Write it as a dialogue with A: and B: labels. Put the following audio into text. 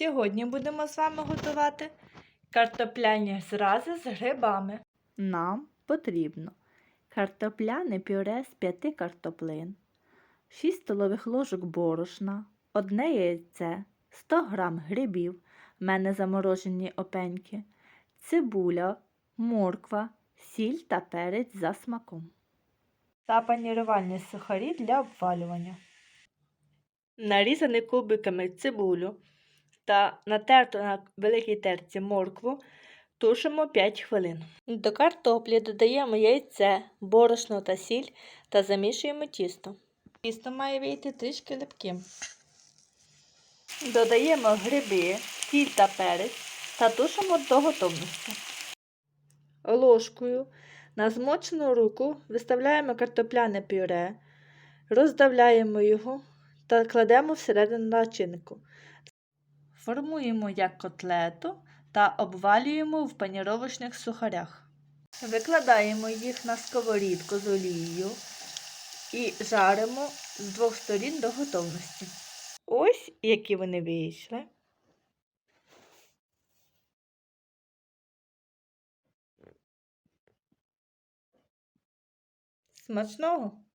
A: Сьогодні будемо з вами готувати картопляні зрази з грибами.
B: Нам потрібно картопляне пюре з 5 картоплин, 6 столових ложок борошна, одне яйце, 100 г грибів, в мене заморожені опеньки, цибуля, морква, сіль та перець за смаком.
A: та панірувальні сухарі для обвалювання. Нарізані кубиками цибулю та натерту на великій терці моркву тушимо 5 хвилин. До картоплі додаємо яйце, борошно та сіль та замішуємо тісто. Тісто має вийти трішки липким. Додаємо гриби, сіль та перець та тушимо до готовності. Ложкою на змочену руку виставляємо картопляне пюре, роздавляємо його та кладемо всередину начинку. Формуємо як котлету та обвалюємо в паніровочних сухарях. Викладаємо їх на сковорідку з олією і жаримо з двох сторін до готовності. Ось які вони вийшли. Смачного!